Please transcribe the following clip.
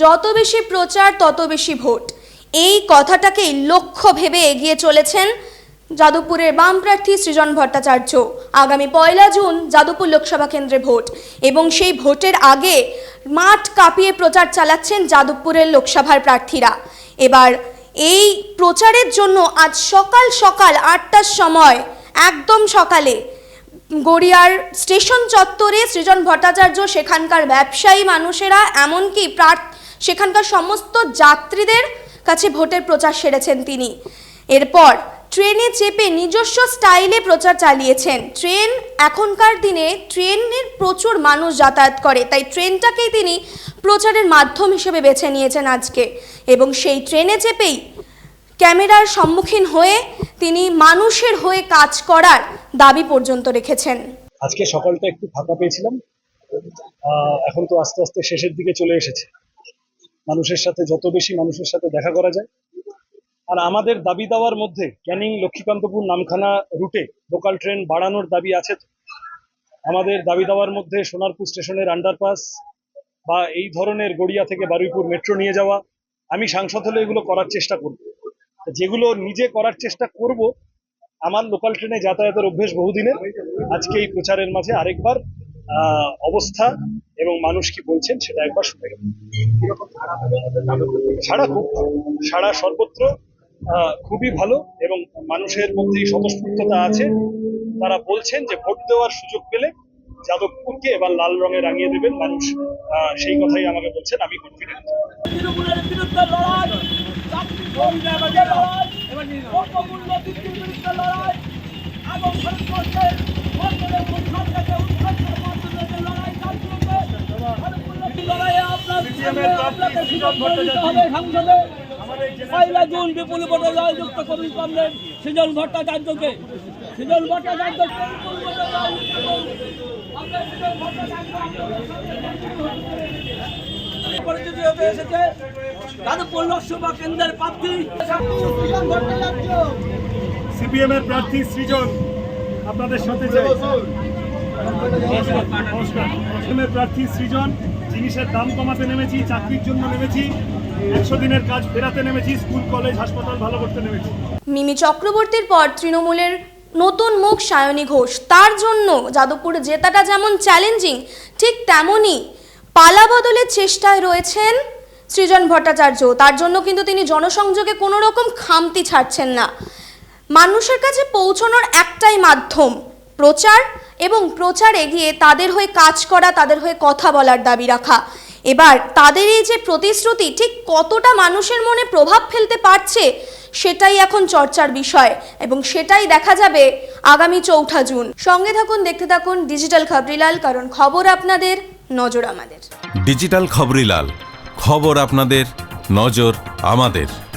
যত বেশি প্রচার, তত বেশি ভোট। এই কথাটাকেই লক্ষ্য ভেবে এগিয়ে চলেছেন যাদবপুরের বাম প্রার্থী সৃজন ভট্টাচার্য। আগামী পয়লা জুন যাদবপুর লোকসভা কেন্দ্রে ভোট এবং সেই ভোটের আগে মাঠ কাঁপিয়ে প্রচার চালাচ্ছেন যাদবপুরের লোকসভার প্রার্থীরা। এবার এই প্রচারের জন্য আজ সকাল সকাল আটটার সময়, একদম সকালে, গড়িয়ার স্টেশন চত্বরে সৃজন ভট্টাচার্য, সেখানকার ব্যবসায়ী মানুষেরা, এমনকি প্রার্থ সেখানকার সমস্ত যাত্রীদের কাছে ভোটের প্রচার সেরেছেন তিনি। এরপর ট্রেনে চেপে নিজস্ব স্টাইলে প্রচার চালিয়েছেন। ট্রেন এখনকার দিনে ট্রেনের প্রচুর মানুষ যাতায়াত করে, তাই ট্রেনটাকেই তিনি প্রচারের মাধ্যম হিসেবে বেছে নিয়েছেন আজকে। এবং সেই ট্রেনে চেপেই ক্যামেরার সম্মুখীন হয়ে তিনি মানুষের হয়ে কাজ করার দাবি পর্যন্ত রেখেছেন। আজকে সকালটা একটু ফাঁকা পেয়েছিলাম। এখন তো আস্তে আস্তে শেষের দিকে চলে এসেছে। মানুষের সাথে, যত বেশি মানুষের সাথে দেখা করা যায়। আর আমাদের দাবি দেওয়ার মধ্যে ক্যানিং লক্ষ্মীকান্তপুর নামখানা রুটে লোকাল ট্রেন বাড়ানোর দাবি আছে আমাদের দাবি দেওয়ার মধ্যে সোনারপুর স্টেশনের আন্ডারপাস বা এই ধরনের গড়িয়া থেকে বারুইপুর মেট্রো নিয়ে যাওয়া, আমি সাংসদ হলে এগুলো করার চেষ্টা করব। যেগুলো নিজে করার চেষ্টা করব, আমার লোকাল ট্রেনে যাতায়াতের অভ্যেস বহুদিনের। আজকে এই প্রচারের মাঝে আরেকবার অবস্থা এবং মানুষ কি বলছেন সেটা একবার শুনে গেল। সারা খুব সারা সর্বত্র খুবই ভালো এবং মানুষের মধ্যে স্বতঃস্ফূর্ততা আছে। তারা বলছেন যে ভোট দেওয়ার সুযোগ পেলে যাদবপুরকে এবার লাল রঙে রাঙিয়ে দেবেন মানুষ। সেই কথাই আমাকে বলছেন, আমি কনফিডেন্ট পয়লা জুন বিপুল সৃজন ভট্টাচার্যকে। সৃজন ভট্টাচার্য পরিচিত হতে এসেছে। যাদবপুর লোকসভা কেন্দ্রের প্রার্থী সিপিএম এর প্রার্থী সৃজন আপনাদের সাথে চাই। প্রার্থী সৃজন, জিনিসের দাম কমাতে নেমেছি, চাকরির জন্য নেমেছি, একশো দিনের কাজ ফেরাতে নেমেছি, স্কুল, কলেজ, হাসপাতাল ভালো করতে নেমেছি। মিমি চক্রবর্তীর পর তৃণমূলের নতুন মুখ সায়নী ঘোষ। তার জন্য যাদবপুরে জেতাটা যেমন চ্যালেঞ্জিং ঠিক তেমনই পালা বদলের চেষ্টায় রয়েছেন সৃজন ভট্টাচার্য। তার জন্য কিন্তু তিনি জনসংযোগে কোনো রকম খামতি ছাড়ছেন না। মানুষের কাছে পৌঁছানোর একটাই মাধ্যম, প্রচার এবং প্রচারে গিয়ে তাদের হয়ে কাজ করা, তাদের হয়ে কথা বলার দাবি রাখা। এবার তাদের এই যে প্রতিশ্রুতি, ঠিক কতটা মানুষের মনে প্রভাব ফেলতে পারছে, সেটাই এখন চর্চার বিষয় এবং সেটাই দেখা যাবে আগামী চৌঠা জুন। সঙ্গে থাকুন, দেখতে থাকুন ডিজিটাল খবরিলাল, কারণ খবর আপনাদের, নজর আমাদের। ডিজিটাল খবরিলাল, খবর আপনাদের, নজর আমাদের।